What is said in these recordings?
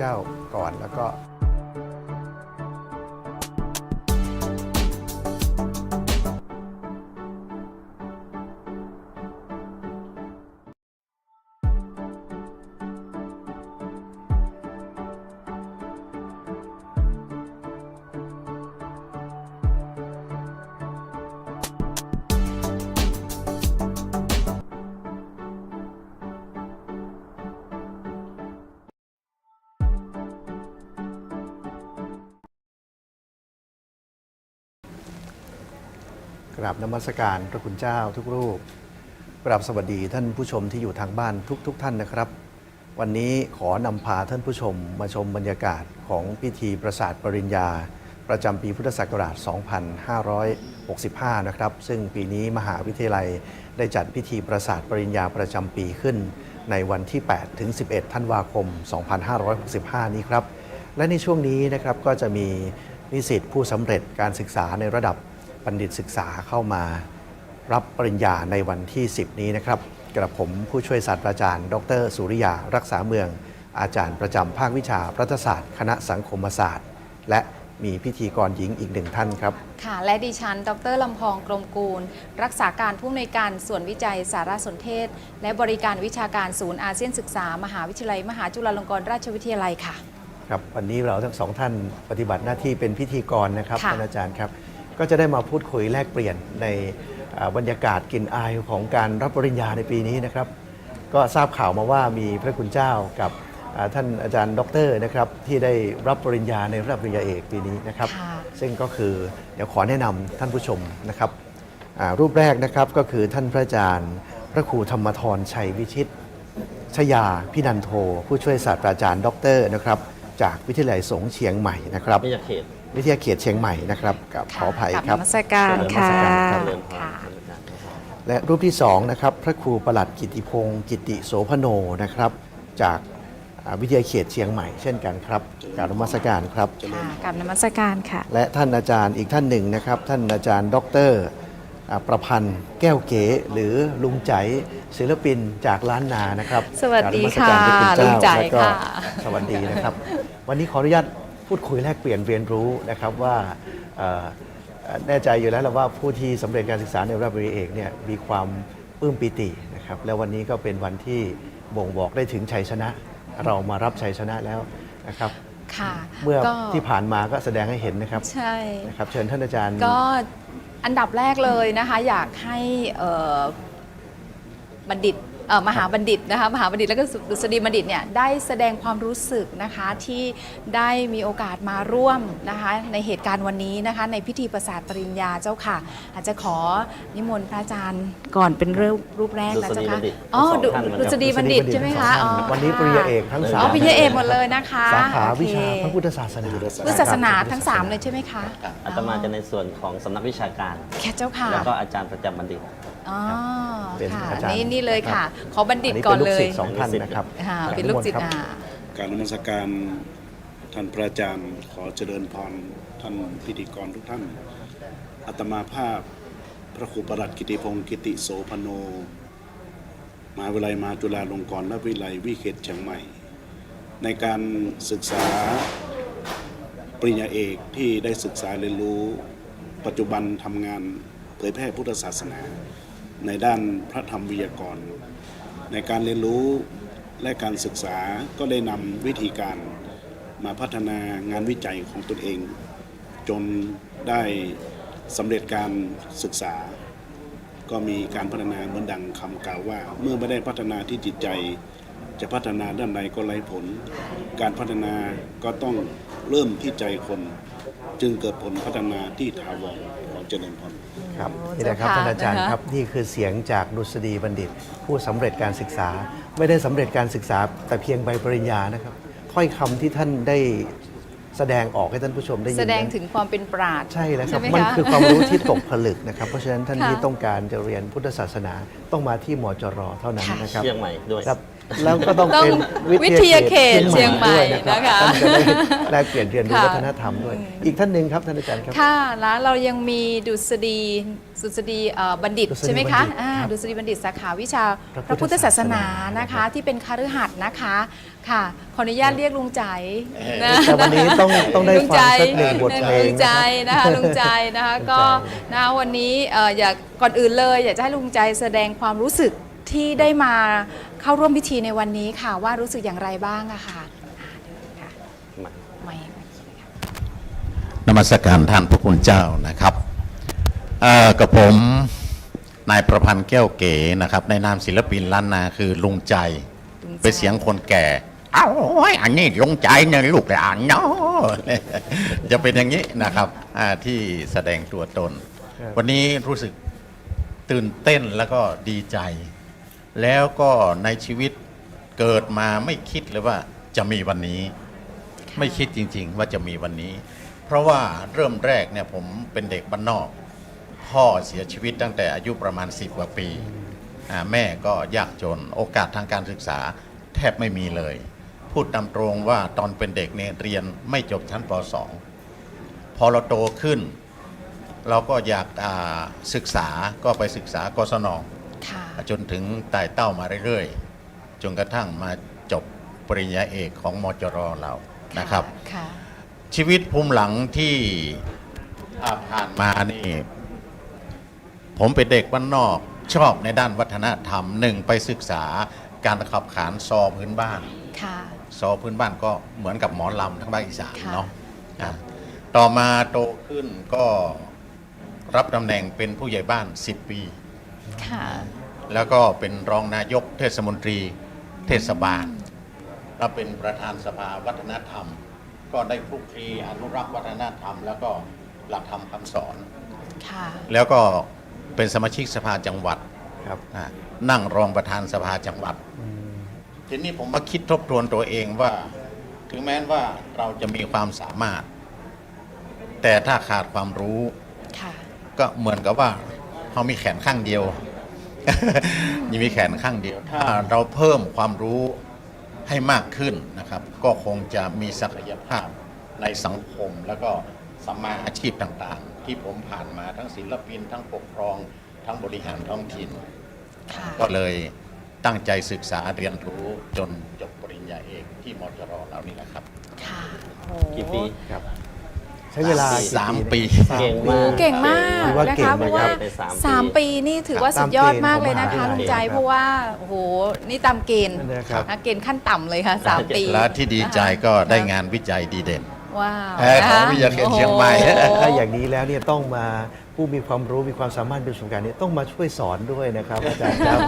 เจ้าก่อนแล้วก็ ราบนมัสการพระคุณเจ้าทุกรูป กราบสวัสดีท่านผู้ชมที่อยู่ทางบ้านทุกๆทท่านนะครับ วันนี้ขอนำพาท่านผู้ชมมาชมบรรยากาศของพิธีประสาทปริญญา ประจำปีพุทธศักราช 2565 นะครับ ซึ่งปีนี้มหาวิทยาลัยได้จัดพิธีประสาทปริญญาประจำปีขึ้น ในวันที่ 8 ถึง 11 ธันวาคม 2565 นี้ครับ และในช่วงนี้นะครับก็จะมีนิสิตผู้สำเร็จการศึกษาในระดับ บัณฑิตศึกษาเข้ามารับปริญญาในวันที่ 10 นี้นะครับกระผมผู้ช่วยศาสตราจารย์ ดร สุริยา รักษาเมือง อาจารย์ประจำภาควิชารัฐศาสตร์ คณะสังคมศาสตร์ และมีพิธีกรหญิงอีกหนึ่งท่านครับ ค่ะ และดิฉัน ดรลำพองกรมกูล รักษาการผู้อำนวยการส่วนวิจัยสารสนเทศ และบริการวิชาการศูนย์อาเซียนศึกษา มหาวิทยาลัย มหาจุฬาลงกรณราชวิทยาลัยค่ะ ครับ วันนี้เราทั้งสองท่านปฏิบัติหน้าที่เป็นพิธีกรนะครับค่ะท่านอาจารย์ครับ ก็จะได้มาพูดคุยแลกเปลี่ยนในอ่าบรรยากาศกลิ่นอายของการรับปริญญาในปีนี้นะครับ ก็ทราบข่าวมาว่ามีพระคุณเจ้ากับอ่าท่านอาจารย์ด็อกเตอร์นะครับที่ได้รับปริญญาในระดับปริญญาเอกปีนี้นะครับค่ะซึ่งก็คือเดี๋ยวขอแนะนำท่านผู้ชมนะครับอ่ารูปแรกนะครับก็คือท่านพระอาจารย์ พระครูธรรมทรชัยวิชิตชยาพินันโท ผู้ช่วยศาสตราจารย์ด็อกเตอร์นะครับจากวิทยาลัยสงฆ์เชียงใหม่นะครับไม่อยากเขต วิทยาเขตเชียงใหม่นะครับกับขออภัยกับครับนมัสการนมัสค่ะการครับเจริญพรค่ะ และรูปที่สองนะครับพระครูประหลัดกิติพงศ์กิติโสพโนนะครับ จากอ่าวิทยาเขตเชียงใหม่เช่นกันครับกรารนมัสการครับค่ะกับนมัสการค่ะ และท่านอาจารย์อีกท่านหนึ่งนะครับ ท่านอาจารย์ดอกเตอรอ่าประพันธ์แก้วเก๋หรือลุงใจศิลปินจากล้านนานะครับ สวัสดีกราบนมัสการพรค่ะลุงใจแล้วก็ค่ะ สวัสดีนะครับ วันนี้ขออนุญาต พูดคุยแลกเปลี่ยนเรียนรู้นะครับว่าเอ่อเอ่อแน่ใจอยู่แล้วแหละว่าผู้ที่สำเร็จการศึกษาในระดับปริญญาเอกเนี่ยมีความปลื้มปิตินะครับแล้ววันนี้ก็เป็นวันที่บ่งบอกได้ถึงชัยชนะ เรามารับชัยชนะแล้วนะครับค่ะเมื่อก็ที่ผ่านมาก็แสดงให้เห็นนะครับใช่นะครับเชิญท่านอาจารย์ ก็อันดับแรกเลยนะคะ อยากให้เอ่อบัณฑิต เอ่อมหาบัณฑิตนะคะมหาบัณฑิตและก็ดุษฎีบัณฑิตเนี่ยได้แสดงความรู้สึกนะคะที่ได้มีโอกาสมาร่วมนะคะในเหตุการณ์วันนี้นะคะในพิธีประสาทปริญญาเจ้าค่ะ อาจจะขอนิมนต์พระอาจารย์ก่อนเป็นเรื่องรูปแรกนะเจ้าค่ะดุษฎีบัณฑิตอ๋อทั้งสองดุท่านเหมือนกันดุษฎีบัณฑิตใช่ไหมคะอ๋อวันนี้ปริญญาเอกทั้งสามอ๋อปริญญาเอกหมดเลยนะคะสาขาวิชาโอเคพระพุทธศาสนาพุทธศาสนาทั้งสามเลยใช่ไหมคะอาตมาจะในส่วนของสำนักวิชาการแค่เจ้าค่ะแล้วก็อาจารย์ประจำบัณฑิต อ๋อเป็นค่ะอาจารย์นี่นี่เลยค่ะครับขอบัณฑิตอันนี้ก่อเป็นนลูเลกยศิษย์สองท่านนะครับค่ะครับเป็นลูกศิษย์นิมนต์ครับอ่าการนมัสการท่านพระอาจารย์ขอเจริญพรท่านพิธีกรทุกท่านอาตมาภาพ พระครูประหลัดกิติพงศ์กิติโสพโนมหาวิทยาลัยมหาจุฬาลงกรณวิทยาลัยวิเขตเชียงใหม่ ในการศึกษาปริญญาเอกที่ได้ศึกษาเรียนรู้ ปัจจุบันทำงานเผยแพร่พุทธศาสนา ในด้านพระธรรมวิทยากร ในการเรียนรู้และการศึกษาก็ได้นำวิธีการมาพัฒนางานวิจัยของตนเอง จนได้สำเร็จการศึกษา ก็มีการพัฒนาเหมือนดังคำกล่าวว่า เมื่อไม่ได้พัฒนาที่จิตใจ จะพัฒนาด้านใดก็ไร้ผล การพัฒนาก็ต้องเริ่มที่ใจคน จึงเกิดผลพัฒนาที่ถาวรของเจริญพร ครับโอ้นี่นะครับเจ้าค่ะท่านอาจารย์นะคะครับนี่คือเสียงจากดุษฎีบัณฑิต ผู้สำเร็จการศึกษา ไม่ได้สำเร็จการศึกษา แต่เพียงใบปริญญานะครับถ้อยคำที่ท่านได้แสดงออกให้ท่านผู้ชมได้ยินแสดงนั้นถึงความเป็นปราด ใช่แล้วครับไหมมันคะคือความรู้ที่ตกผลึกนะครับ เพราะฉะนั้นท่านค่ะ ที่ต้องการจะเรียนพุทธศาสนาต้องมาที่มจรเท่านั้นค่ะนะครับเชียงใหม่ด้วย ครับ แล้วก็ต้องต้องเป็นวิทยาเขตเชียงใหม่ด้วยนะครับนะคะท่านจะได้แลกเปลี่ยนเรียนรู้ค่ะ วัฒนธรรมด้วย อีกท่านหนึ่งครับท่านอาจารย์ครับ ค่ะแล้วเรายังมีดุษฎีดุษฎีเอ่อบัณฑิตดุษฎีใช่ไหมคะบัณฑิตอ่าครับดุษฎีบัณฑิตสาขาวิชาพระพระพุพุททธธศาศาสสนานานะนะครัคะบที่เป็นคฤหัสถ์นะคะค่ะขออนุญาตเรียกลุงใจนะแต่วันนี้ต้องต้องได้ลุงฟัใจงสักหนึ่งบทเพลงลุงใจนะนะคะลุงใจนะคะลุงใจ ก็นะวันนี้เอ่ออยากก่อนอื่นเลย อยากจะให้ลุงใจแสดงความรู้สึกที่ได้มา เข้าร่วมพิธีในวันนี้ค่ะว่ารู้สึกอย่างไรบ้างอะค่ะอ่าเดี๋ยวค่ะมาไม่นมัสการท่านพระคุณเจ้านะครับเอ่อกับผมนายประพันธ์แก้วเก๋นะครับในนามศิลปินล้านนาคือลุงใจเป็นเสียงคนแก่ เอ้าโอ้ยอันนี้ลุงใจเนี่ยลูกหลานเนาะ จะเป็นอย่างนี้นะครับอ่าที่แสดงตัวตนครับวันนี้รู้สึกตื่นเต้นแล้วก็ดีใจ แล้วก็ในชีวิตเกิดมาไม่คิดเลยว่าจะมีวันนี้ ไม่คิดจริง ๆ ว่าจะมีวันนี้ เพราะว่าเริ่มแรกเนี่ยผมเป็นเด็กบ้านนอก พ่อเสียชีวิตตั้งแต่อายุประมาณ 10 กว่าปีอ่าแม่ก็ยากจนโอกาสทางการศึกษาแทบไม่มีเลย พูดตามตรงว่าตอนเป็นเด็กเนี่ยเรียนไม่จบชั้นป .2 พอเราโตขึ้น เราก็อยากอ่าศึกษาก็ไปศึกษากศนค่ะ จนถึงไต่เต้ามาเรื่อยๆ จนกระทั่งมาจบปริญญาเอกของมจรเรานะครับค่ะชีวิตภูมิหลังที่อ่าผ่านมานี่ ผมเป็นเด็กบ้านนอกชอบในด้านวัฒนธรรมหนึ่งไปศึกษาการขับขานซอพื้นบ้านค่ะซอพื้นบ้านก็เหมือนกับหมอลำทั้งภาคอีสานค่ะเนาะอะต่อมาโตขึ้นก็รับตำแหน่งเป็นผู้ใหญ่บ้าน 10 ปี ค่ะ แล้วก็เป็นรองนายกเทศมนตรีเทศบาล แล้วเป็นประธานสภาวัฒนธรรม ก็ได้คลุกคลีอนุรักษ์วัฒนธรรม แล้วก็หลักธรรมคำสอน ค่ะ แล้วก็เป็นสมาชิกสภาจังหวัดครับอะนั่งรองประธานสภาจังหวัด ทีนี้ผมมาคิดทบทวนตัวเองว่า ถึงแม้ว่าเราจะมีความสามารถ แต่ถ้าขาดความรู้ ค่ะ ก็เหมือนกับว่าเขามีแขนข้างเดียว ยังมีแขนข้างเดียว ถ้าเราเพิ่มความรู้ให้มากขึ้นนะครับ ก็คงจะมีศักยภาพในสังคม แล้วก็สัมมาอาชีพต่างๆ ที่ผมผ่านมาทั้งศิลปิน ทั้งปกครอง ทั้งบริหารท้องถิ่น ค่ะก็เลยตั้งใจศึกษาเรียนรู้จนจบปริญญาเอกที่มจรเรานี่นะครับ ค่ะโอ้กี่ปีครับ ใช้เวลากี่สามปี สาม เก่งโอ้มาก เก่งมากถือว่านะเก่งคะนะเพราะว่าไปสามปีสามปีนี่ถือว่าครับสุดยอดมากเลยนะตามเกณฑ์คะของมหาลุงใจวิทยาลัยเพราะว่าโอ้โหนี่ตามเกณฑ์นะครับ นะเกณฑ์ขั้นต่ำเลยค่ะสามปีและที่ดีใจก็ได้งานวิจัยดีเด่น ว้าวเอ่อของวิทยาเขตเชียงใหม่ โอ้โห ถ้าอย่างนี้แล้วเนี่ยต้องมาผู้มีความรู้มีความสามารถเป็นประสบการณ์เนี่ยต้องมาช่วยสอนด้วยนะครับอาจารย์ครับ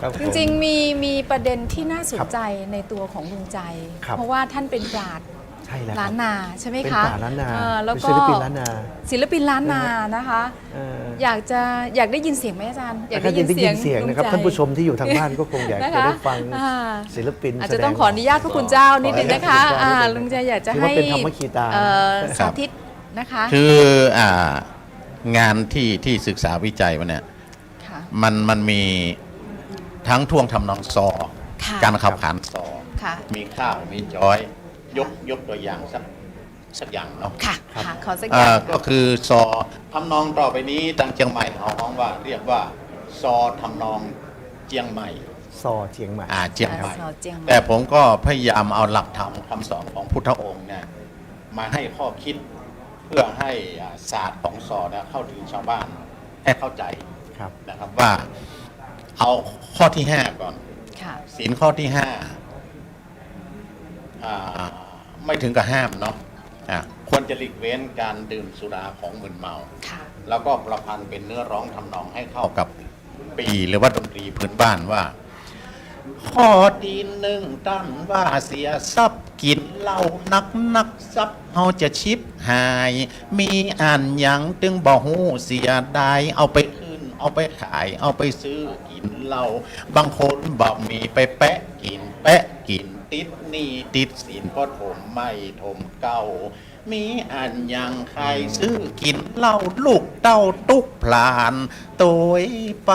ครับผม จริงๆ มีมีประเด็นที่น่าสนครับใจในตัวของลุงใจ ครับเพราะว่าท่านเป็นปราชญ์ ใช่แล้วคล้ารับนนาใช่ไหมเป็นคะป่าล้านนาเออแล้วเป็นก็ศิลปินล้านนา ศิลปินล้านนานะคะ เออ อยากจะอยากได้ยินเสียงไหมอาจารย์อยากถ้าได้จะได้ยินเสียงลุนะครับใจท่านผู้ชมที่อยู่ทางบ้านก็คงอยากนะจะคะได้ฟังอ่าศิลปินอาจแสจะดต้องขออนุญาตพระคุณเจ้านิดนึงนะคะขออนุญาตอ่านิดนึงลุงใจอยากจะถือให้ว่าเป็นธรรมคีตา เอ่อครัสาบธิตนะคะคืออ่างานที่ที่ศึกษาวิจัยมาเนี่ยค่ะ มันมันมีทั้งท่วงทำนองซอ ค่ะ การขับขานซอ ค่ะ มีข้าวมีจอย ยกยกตัวอย่างสักสักอย่างเนาะค่ะค่ะขอสักออ่าย่างก็คือซอทำนองต่อไปนี้ทางเชียงใหม่เขาฮ้องว่า เรียกว่าซอทำนองเจียงใหม่ซอเชียงใหม่อ่าเจียงใหม่ซอเจียงใหม่แต่ผมก็พยายามเอาหลักธรรมคำสอนของพุทธองค์เนี่ยมาให้ข้อคิดเพื่อให้อ่าศาสตร์ของซอเนี่ยเข้าถึงชาวบ้านให้เข้าใจครับนะครับว่าเอาข้อที่ห้าก่อนค่ะศีลข้อที่ห้าอ่า ไม่ถึงกับห้ามเนาะอะควรจะหลีกเว้นการดื่มสุราของมึนเมาค่ะแล้วก็ประพันธ์เป็นเนื้อร้องทำนองให้เข้ากับปีหรือว่าดนตรีพื้นบ้านว่าข้อที่หนึ่งตั้นว่าเสียทรัพย์กินเหล้านักนักทรัพย์เฮาจะชิบหาย มีอันหยังตึงบ่หูเสียดายเอาไปขึ้นเอาไปขาย เอาไปซื้อกินเหล้าบางคนบอกมีไปแปะกินแปะกิน ติดหนี่ติดสินก็ถมไม่ถมเก่า มีอันยังใครซื้อกินเหล้าลูกเต้าตุกพลานโตยไป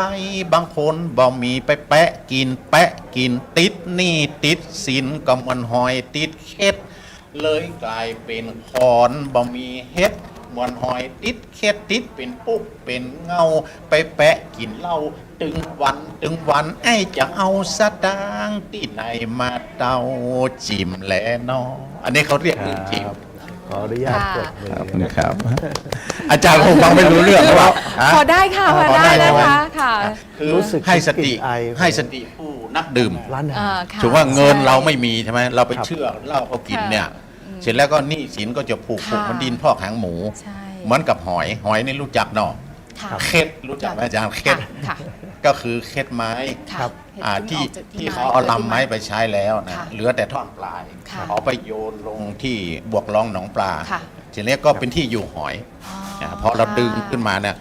บางคนบ่มีไปแปะกินแปะกินติดหนี่ติดสินก็มันหอยติดเค็ด เลยกลายเป็นคอนบ่มีเฮ็ด มวนหอยติดเค็ดติดเป็นปุ๊กเป็นเงา ไปแปะกินเหล้าตึงวันตึงวันไอ้จะเอาสตางค์ที่ไหนมาเตาจิมแลนออันนี้เขาเรียกคเรื่องจิมรับขออนุญาตปรบมือนะครับ อาจารย์คงฟังไม่รู้เรื่องหรอกฮะพอได้ค่ะพอได้ใช่นะไหมคะค่ะคือรู้สึกให้สติถึงกลิ่นอายของให้สติผู้นักดื่มร้านอาหารอ่าค่ะถือว่าเงินใช่เราไม่มีใช่ไหมเราไปครับเชื่อเหล้าเขากินค่ะเนี่ย เสร็จแล้วก็หนี้สินก็จะผูกค่ะ ผูกเหมันดินพอกหางหมูใช่ เหมือนกับหอย หอยนี่รู้จักเนาะค่ะเคล็ดรู้จักไหมอาจารย์เคล็ดค่ะก็คือเคล็ดไม้ค่ะครับอ่าเห็นที่ออกจากที่เขาเอาลำไม้ไปใช้แล้วนะค่ะเหลือแต่ท่อนปลายค่ะเอาไปโยนลงที่บวกล่องหนองปลาค่ะทีนี้ก็เป็นที่อยู่หอยอ๋อนะพอเราดึงขึ้นมาเนี่ย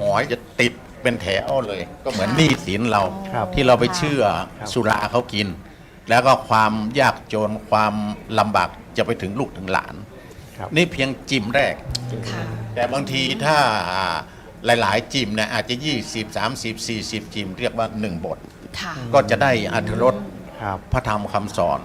หอยจะติดเป็นแถวเลย ก็เหมือนหนี้สินเรา ครับ ที่เราไปเชื่อครับสุราเขากิน แล้วก็ความยากจนความลำบากจะไปถึงลูกถึงหลาน ครับ นี่เพียงจิมแรก ค่ะ แต่บางทีถ้าหลาย ๆ จิมเนี่ยอาจจะ 20 30 40 จิมเรียกว่า 1 บท ค่ะ ก็จะได้อัธรสครับ พระธรรมคำสอน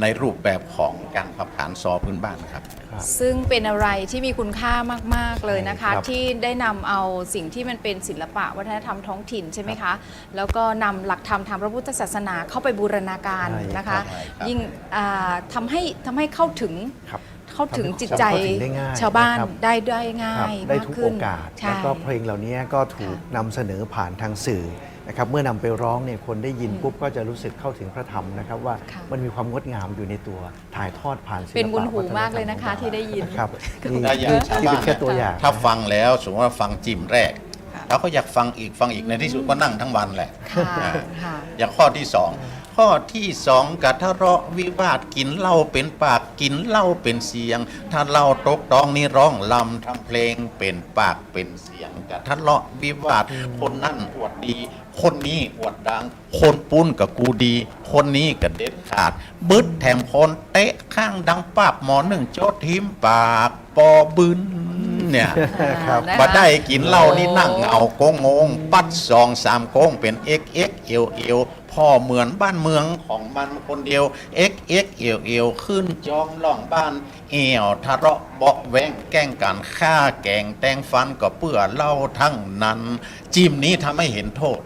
ในรูปแบบของการขับขานซอพื้นบ้านครับครับ ซึ่งเป็นอะไรที่มีคุณค่ามาก ๆ เลยนะคะ ครับที่ได้นำเอาสิ่งที่มันเป็นศิลปะวัฒนธรรมท้องถิ่นใช่ไหมคะ แล้วก็นำหลักธรรมทางพระพุทธศาสนาเข้าไปบูรณาการใช่นะคะใช่ครับยิ่งอ่าทำให้ทำให้เข้าถึงครับ เข้าถึงจิตใจเข้าถึงได้ง่ายชาวบ้านนะครับ ได้ได้ง่าครับยได้มากทุกขึ้โอนกาส ใช่ แล้วก็เพลงเหล่านี้ก็ถูกนำเสนอผ่านทางสื่อ นะครับเมื่อนำไปร้องเนี่ยคนได้ยินปุ๊บก็จะรู้สึกเข้าถึงพระธรรมนะครับว่าค่ะ มันมีความงดงามอยู่ในตัวถ่ายทอดผ่านศิลปะเป็นบุญหูวัฒธรรมากเลยนะคะของราที่ได้ยิน ครับนี่ได้อย่างนี่ชาวนี่บ้าเป็นนแค่ตัวอย่าง ถ้าฟังแล้วสมมติว่าฟังจิมแรกค่ะ แล้วก็อยากฟังอีกฟังอีกในที่สุดก็นั่งทั้งวันแหละ ค่ะอ่าค่ะ อย่างข้อที่สองข้อที่สองกัทะเลาะวิวาทกินเหล้าเป็นปากกินเหล้าเป็นเสียง ถ้าเหล้าตกตองนี่ร้องลำทำเพลงเป็นปากเป็นเสียงกัทะเลาะวิวาทคนนั่นอวดดี คนนี้อวดดัง คนปุ้นกับกูดี คนนี้กับเด็ดขาด บึดแถมคนเตะข้างดังปาบหมอหนึ่งโจดทิมปากปอบึนเนี่ยครับนะคะมาได้กินเหล้านี่นั่งเอาโกงงง ปัดสองสามโกงเป็นเอ็กเอ็กเอวเอวพ่อเหมือนบ้านเมืองของมันคนเดียวเอ็กเอ็กเอวเอวขึ้นจอมล่องบ้าน เอวทะเลาะเบอกแว้งแกล้งกันฆ่าแกงแตงฟันก็เปื่อเหล้าทั้งนั้น จิมนี้ทำให้เห็นโทษ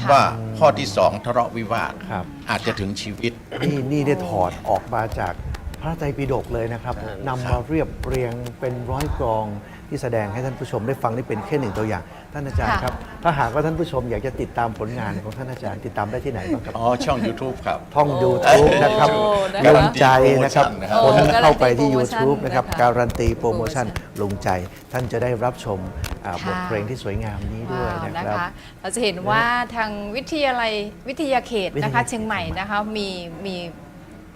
ค่ะ ว่าข้อที่สองทะเลาะวิวาทครับ อาจจะถึงชีวิต นี่นี่ได้ถอดออกมาจากพระไตรปิฎกเลยนะครับนำมาเรียบเรียงเป็นร้อยกรองที่แสดงให้ท่านผู้ชมได้ฟังได้เป็นแค่หนึ่งตัวอย่าง ท่านอาจารย์ค่ะครับ ถ้าหากว่าท่านผู้ชมอยากจะติดตามผลงานของท่านอาจารย์ติดตามได้ที่ไหนบ้างครับอ๋อช่อง YouTube ครับ ท่อง YouTube นะครับโอ้นะคะ ลงใจนะครับนะครับคนโอ้เข้าไปที่การันตี YouTube โปรโมชั่นนะครับนะคะการันตีโปรโมชั่นโปรโมชั่นลงใจ ท่านจะได้รับชมอ่าค่ะบทเพลงที่สวยงามนี้ด้วยว้าวนะนะครับคะเราจะเห็นว่าทางวิทยาลัยวิทยาเขตวิทนะยาคะเชียงใหม่นะคะมีมี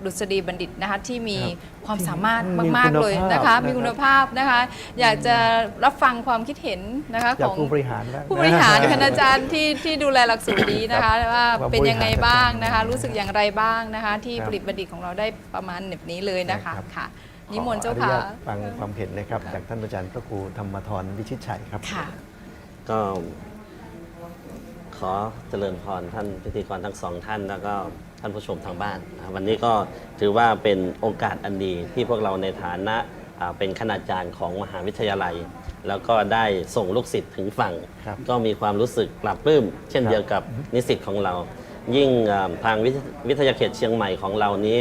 ดุษฎีบัณฑิตนะคะที่มีครับความสามารถมีมากคุณๆเลยภาพนะคะนะครับมีคุณภาพนะคะ อยากจะรับฟังความคิดเห็นนะคะจากของผู้บริหารแล้วผู้บริหารคณาจารย์ที่ที่ดูแลหลักสูตรนี้นะคะว่าว่าเป็นยังไงบริหารบ้างจัดการนะคะ รู้สึกอย่างไรบ้างนะคะ ที่ครับผลิตบัณฑิตของเราได้ประมาณแบบนี้เลยนะคะใช่ครับค่ะนิมนต์เจ้าขออนุค่ะญาตฟังความเห็นนะครับ จากท่านอาจารย์พระครูธรรมทรวิชิตชัยครับค่ะก็ ขอเจริญพรท่านพิธีกรทั้งสองท่าน แล้วก็ท่านผู้ชมทางบ้านนะวันนี้ก็ถือว่าเป็นโอกาสอันดีที่พวกเราในฐานะอ่าเป็นคณาจารย์ของมหาวิทยาลัย แล้วก็ได้ส่งลูกศิษย์ถึงฝั่ง ครับก็มีความรู้สึกปลาบปลื้ม เช่นครับเดียวกับนิสิตของเรา ยิ่งอ่าทางวิทวิทยาเขตเชียงใหม่ของเรานี้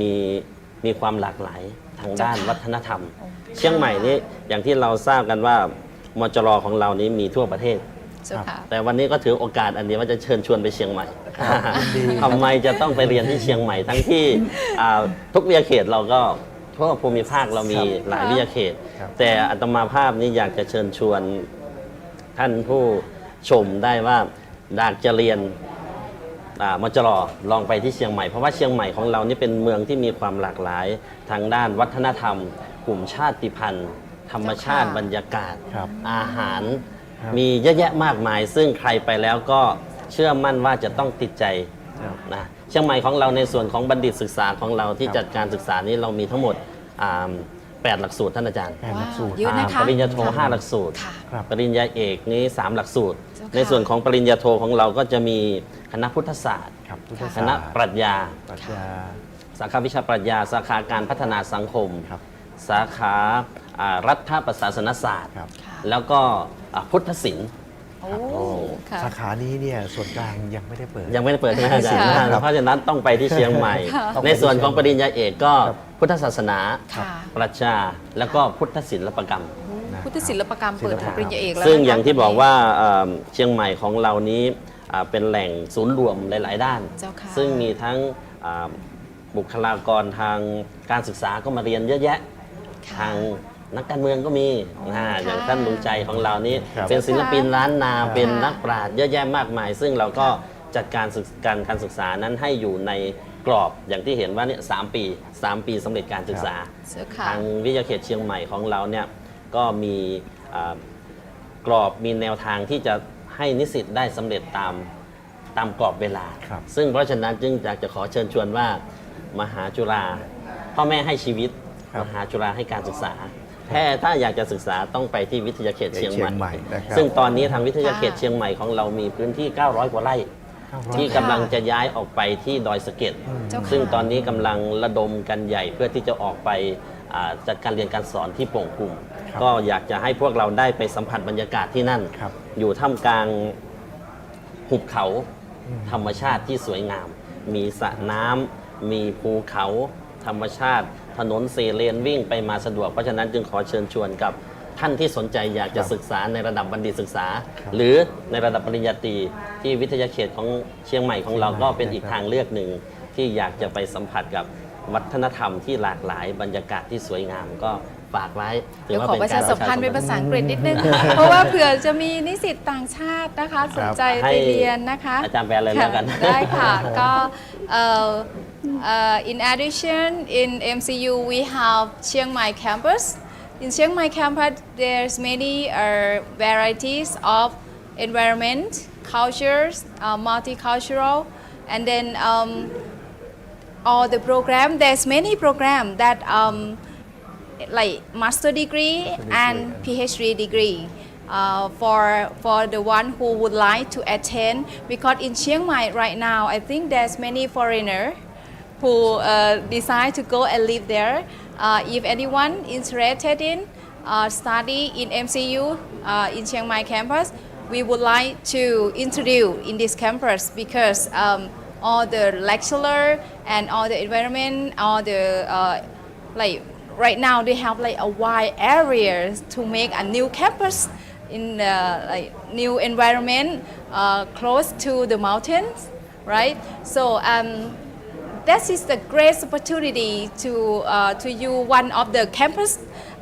มีมีความหลากหลายทางด้านเจ้าค่ะวัฒนธรรม เชียงใหม่นี้อย่างที่เราทราบกันว่ามจรของเรานี้มีทั่วประเทศ เจ้าค่ะ แต่วันนี้ก็ถือโอกาสอันนี้ว่าจะเชิญชวนไปเชียงใหม่ยินดีทำไมจะต้องไปเรียนที่เชียงใหม่ทั้งที่อ่าทุกวิทยาเขตเราก็ทั่วภูมิภาคเรามีครับหลายวิทยาเขตครับแต่อัตมาภาพนี้อยากจะเชิญชวนท่านผู้ชมได้ว่าอยากจะเรียนอ่ามจรลองไปที่เชียงใหม่เพราะว่าเชียงใหม่ของเรานี่เป็นเมืองที่มีความหลากหลายทางด้านวัฒนธรรม กลุ่มชาติพันธุ์ ธรรมชาติเจ้าค่ะบรรยากาศครับอาหาร ครับมีเยอะแยะมากมาย ซึ่งใครไปแล้วก็เชื่อมั่นว่าจะต้องติดใจครับนะเชียงใหม่ของเราในส่วนของบัณฑิตศึกษาของเราที่ครับ จัดการศึกษานี้เรามีทั้งหมดอ่าแปดหลักสูตรท่านอาจารย์แผนหลักสูตรเยอะนะคะ ปริญญาโทค่ะห้าหลักสูตร ค่ะ ครับ ปริญญาเอกนี้สามหลักสูตร เจ้าค่ะ ในส่วนของปริญญาโทของเราก็จะมีคณะพุทธศาสตร์ ครับพุทธค่ะคศาสตณะร์ปรัชญา ปรัชญา สาขาวิชาปรัชญา สาขาการพัฒนาสังคม ครับ สาขาอ่ารัฐประศาสนศาสตร์ ครับ ค่ะ แล้วก็อ่าพุทธศิลป์ โอ้ค่ะ สาขานี้เนี่ยส่วนกลางยังไม่ได้เปิด ยังไม่ได้เปิดใช่ไหมอาจารย์ค่ะอ่าเพราะฉะนั้นต้องไปที่เชียงใหม่ ค่ะ ในส่วนของปริญญาเอกก็ครับพุทธศาสนา ค่ะปรัชญาแล้วก็พุทธศิลปกรรมพุทธศิลปกรรมเปิดถึงปริญญาเอกแล้วซึ่งนะคะอย่างที่บอกว่าเอิ่มเชียงใหม่ของเรานี้อ่าเป็นแหล่งศูนย์รวมหลาย ๆ ด้าน เจ้าค่ะ ซึ่งมีทั้งอ่าบุคลากรทางการศึกษาก็มาเรียนเยอะแยะ ค่ะ ทาง นักการเมืองก็มีอ่าค่ะอย่างท่านลุงใจของเรานี่ครับ เป็นศิลปินล้านนาค่ะเป็นนักปราชญ์เยอะแยะมากมาย ซึ่งเราก็จัดการศึกการการศึกษานั้นให้อยู่ในกรอบอย่างที่เห็นว่าเนี่ยสามปีสามปีสำเร็จการศึกษา เจ้าค่ะ ทางวิทยาเขตเชียงใหม่ของเราเนี่ยก็มีอ่ากรอบมีแนวทางที่จะให้นิสิตได้สำเร็จตามตามกรอบเวลา ครับซึ่งเพราะฉะนั้นจึงอยากจะขอเชิญชวนว่า มหาจุฬาพ่อแม่ให้ชีวิต ครับ มหาจุฬาให้การศึกษา แค่ถ้าอยากจะศึกษาต้องไปที่วิทยาเขตเชียงใหม่เชียงใหม่ นะครับ ซึ่งตอนนี้ทางวิทยาเขตเชียงใหม่ของเรามีพื้นที่ 900 กว่าไร่ ที่กำลังจะย้ายออกไปที่ดอยสะเก็ดเจ้าค่ะ ซึ่งตอนนี้กำลังระดมกันใหญ่เพื่อที่จะออกไปอ่าจัดการเรียนการสอนที่โป่งกลุ่มครับก็อยากจะให้พวกเราได้ไปสัมผัสบรรยากาศที่นั่น ครับ อยู่ท่ามกลางหุบเขาธรรมชาติที่สวยงาม มีสระน้ำมีภูเขาธรรมชาติ ถนนเซเลนวิ่งไปมาสะดวก เพราะฉะนั้นจึงขอเชิญชวนกับท่านที่สนใจอยากจะศึกษาในระดับบัณฑิตศึกษา หรือในระดับปริญญาตรีที่วิทยาเขตของเชียงใหม่ของเราก็เป็นอีกทางเลือกหนึ่งที่อยากจะไปสัมผัสกับวัฒนธรรมที่หลากหลายบรรยากาศที่สวยงามก็ฝากไว้ถืเดี๋ยวว่าขอเป็นประชาสัมพันธ์เป็นภาษาอังกฤษนิดนึง เพราะว่าเผื่อจะมีนิสิตต่างชาตินะคะ สนใจไปเรียนนะคะ อาจารย์แปลเลยแล้วกันค่ะได้ค่ะ ก็เอ่อ Uh, in addition, in MCU we have Chiang Mai campus. In Chiang Mai campus, there's many uh, varieties of environment, cultures, uh, multicultural, and then um, all the program. There's many program that um, like master degree and PhD degree. Uh, for for the one who would like to attend because in Chiang Mai right now I think there's many foreigner who uh, decide to go and live there. Uh, if anyone interested in uh, study in MCU uh, in Chiang Mai campus we would like to introduce in this campus because um, all the lecturer and all the environment all the uh, like right now they have like a wide area to make a new campus in the like new environment uh, close to the mountains right? So um, that is the great opportunity to uh, to you one of the campus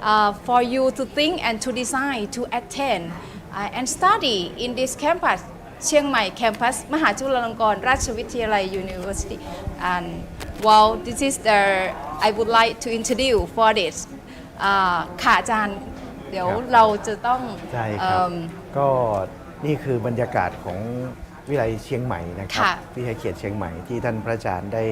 uh, for you to think and to design to attend uh, and study in this campus เชียงใหม่ campus มหาจุฬาลงกรณราชวิทยาลัย University and well this is the I would like to introduce for this อ่าค่ะอาจารย์ เดี๋ยวครับเราจะต้องใช่ครับเอิ่มก็นี่คือบรรยากาศของ วิไลยเชียงใหม่นะครับค่ะวิทยาเขตเชียงใหม่ที่ท่านพระอาจารย์ได้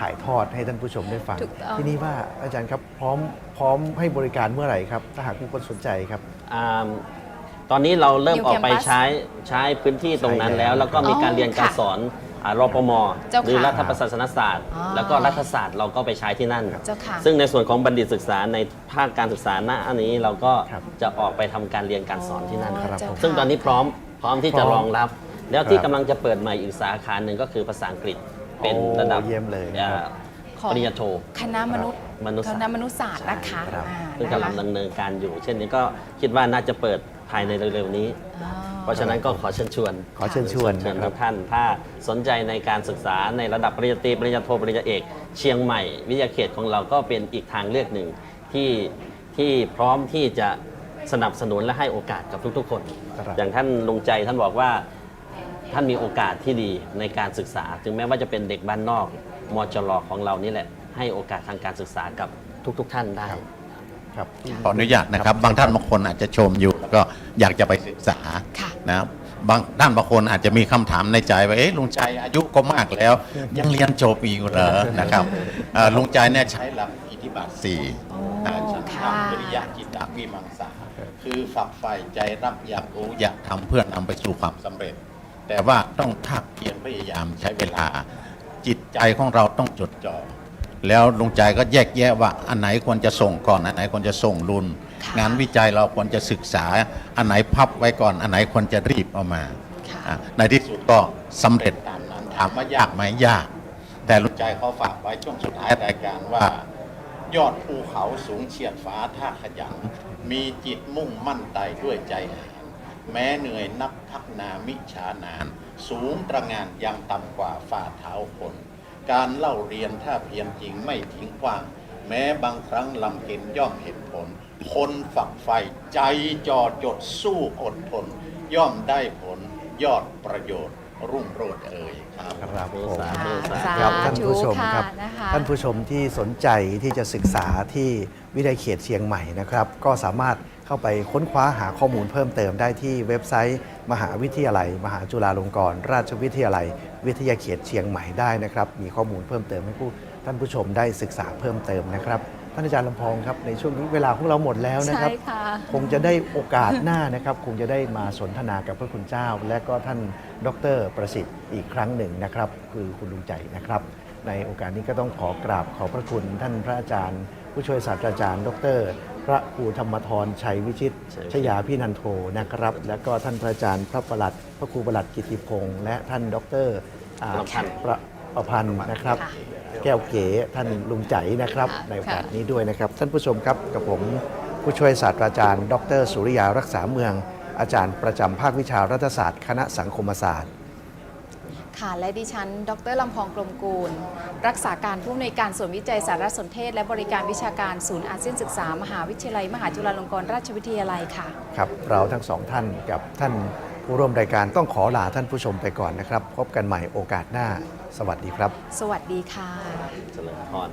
ถ่ายทอดให้ท่านผู้ชมได้ฟัง ถูกต้อง ที่นี่ว่าอาจารย์ครับพร้อมพร้อมให้บริการเมื่อไหร่ครับ ถ้าหากผู้คนสนใจครับ อ่าตอนนี้เราเริ่ม New ออกไป Campus ใช้ใช้พื้นที่ตรงนั้นใช่แล้วแล้ว แล้วก็มีการอ๋อเรียนการค่ะสอนอารปมเจ้าค่ะหรือรัฐประศาสนศาสตร์ อ๋อแล้วก็รัฐศาสตร์เราก็ไปใช้ที่นั่น เจ้าค่ะ ซึ่งในส่วนของบัณฑิตศึกษาในภาคการศึกษาหน้าอันนี้เราก็ครับจะออกไปทำการเรียนการสอนที่นั่น ครับ เจ้าค่ะ ซึ่งตอนนี้พร้อมพร้อมที่จะพร้อมรองรับ แล้วที่ครับกำลังจะเปิดใหม่อีกสาขาหนึ่งก็คือภาษาอังกฤษเป็นโอ้ระดับเยี่ยมเลยนะครับ อ่าของปริญญาโท คณะมนุษย์มนุษยคศาสตร์ ณะมนุษยศาสตร์นะคะครับ อ่าซึ่งนะกำลังคะดำเนินการอยู่ เช่นนี้ก็คิดว่าน่าจะเปิดภายในเร็วๆนี้ อ๋อ เพราะฉะนั้นก็ขอเชิญชวนขอเชิญชวนเชิญนะครัทุบ กท่าน ถ้าสนใจในการศึกษาในระดับปริญญาตรีปริญญาโทปริญญาเอก เชียงใหม่ วิทยาเขตของเราก็เป็นอีกทางเลือกหนึ่งที่ที่พร้อมที่จะสนับสนุนและให้โอกาสกับทุกๆ คน ครับ อย่างท่านลุงใจท่านบอกว่า ท่านมีโอกาสที่ดีในการศึกษา ถึงแม้ว่าจะเป็นเด็กบ้านนอกมจรของเรานี่แหละ ให้โอกาสทางการศึกษากับทุกๆท่านได้ ครับขออนุญาตนะครับ บางท่านบางคนอาจจะชมอยู่แล้วก็อยากจะไปศึกษาค่ะ นะครับบางท่านบางคนอาจจะมีคำถามในใจว่าเอ๊ะลุงใจอายุก็มากแล้ว ยังเรียนจบอีกเหรอนะครับเอ่อลุงใจเนี่ยใช้หลักอิทธิบาทสี่นะฉันค่ะทำวิริยะจิตตวิมังสาคือฝักใฝ่ใจรักอยากรู้อยากทำเพื่อนำไปสู่ความสำเร็จ แต่ว่าต้องทักเพียรพยายามใช้เวลา จิตใจของเราต้องจดจ่อแล้วลุงใจก็แยกแยะว่า อันไหนควรจะส่งก่อนอันไหนควรจะส่งรุนค่ะงานวิจัยเราควรจะศึกษา อันไหนพับไว้ก่อน อันไหนควรจะรีบเอามาค่ะอะในที่สุดก็สำเร็จตามนั้นถามว่ายากไหมยาก แต่รู้ใจเขาฝากไว้ช่วงสุดท้ายรายการว่า ยอดภูเขาสูงเฉียดฟ้าท่าขยันมีจิตมุ่งมั่นไต่ด้วยใจหาน แม้เหนื่อยนับพักนามิชานาน สูงตระหงานยังต่ำกว่าฝ่าเท้าคน การเล่าเรียนถ้าเพียรจริงไม่ทิ้งกว้าง แม้บางครั้งลำเห็นย่อมเห็นผล คนฝักใฝ่ใจจอจดสู้อดทน ย่อมได้ผลยอดประโยชน์รุ่งโรจน์เอ่ยครับครับผมสาธุค่ะสาธุครับท่านผู้ชมสาธุครับค่ะนะคะท่านผู้ชมที่สนใจที่จะศึกษาที่ วิทยาเขตเชียงใหม่นะครับ ก็สามารถเข้าไปค้นคว้าหาข้อมูลเพิ่มเติมได้ที่เว็บไซต์ มหาวิทยาลัย มหาจุฬาลงกรณราชวิทยาลัย วิทยาเขตเชียงใหม่ได้นะครับ มีข้อมูลเพิ่มเติมให้ผู้ท่านผู้ชมได้ศึกษาเพิ่มเติมนะครับท่านอาจารย์ลำพองครับในช่วงนี้เวลาของเราหมดแล้วนะครับใช่ค่ะคงจะได้โอกาสหน้านะครับ คงจะได้มาสนทนากับพระคุณเจ้า และก็ท่านดรประสิทธิ์อีกครั้งหนึ่งนะครับ คือคุณลุงใจนะครับ ในโอกาสนี้ก็ต้องขอกราบขอบพระคุณท่านพระอาจารย์ ผู้ช่วยศาสตราจารย์ ดร พระครูธรรมทรชัยวิชิตชยาพินันโทนะครับ และก็ท่านพระอาจารย์พระประหลัด พระครูประหลัดกิติพงศ์และท่านดรอ่าประพันธ์ประประพันธ์นะครับค่ะแก้วเก๋ท่านลุงใจนะครับค่ะในโอกาสค่ะนี้ด้วยนะครับ ท่านผู้ชมครับกับผมผู้ช่วยศาสตราจารย์ ดร สุริยารักษาเมือง อาจารย์ประจำภาควิชารัฐศาสตร์ คณะสังคมศาสตร์ ค่ะและดิฉัน ดรลำพองกลมกูล รักษาการผู้อำนวยการส่วนวิจัยสารสนเทศ และบริการวิชาการศูนย์อาเซียนศึกษา มหาวิทยาลัย มหาจุฬาลงกรณราชวิทยาลัยค่ะ ครับ เราทั้งสองท่านกับท่านผู้ร่วมรายการต้องขอลาท่านผู้ชมไปก่อนนะครับ พบกันใหม่โอกาสหน้า สวัสดีครับ สวัสดีค่ะ เจริญพร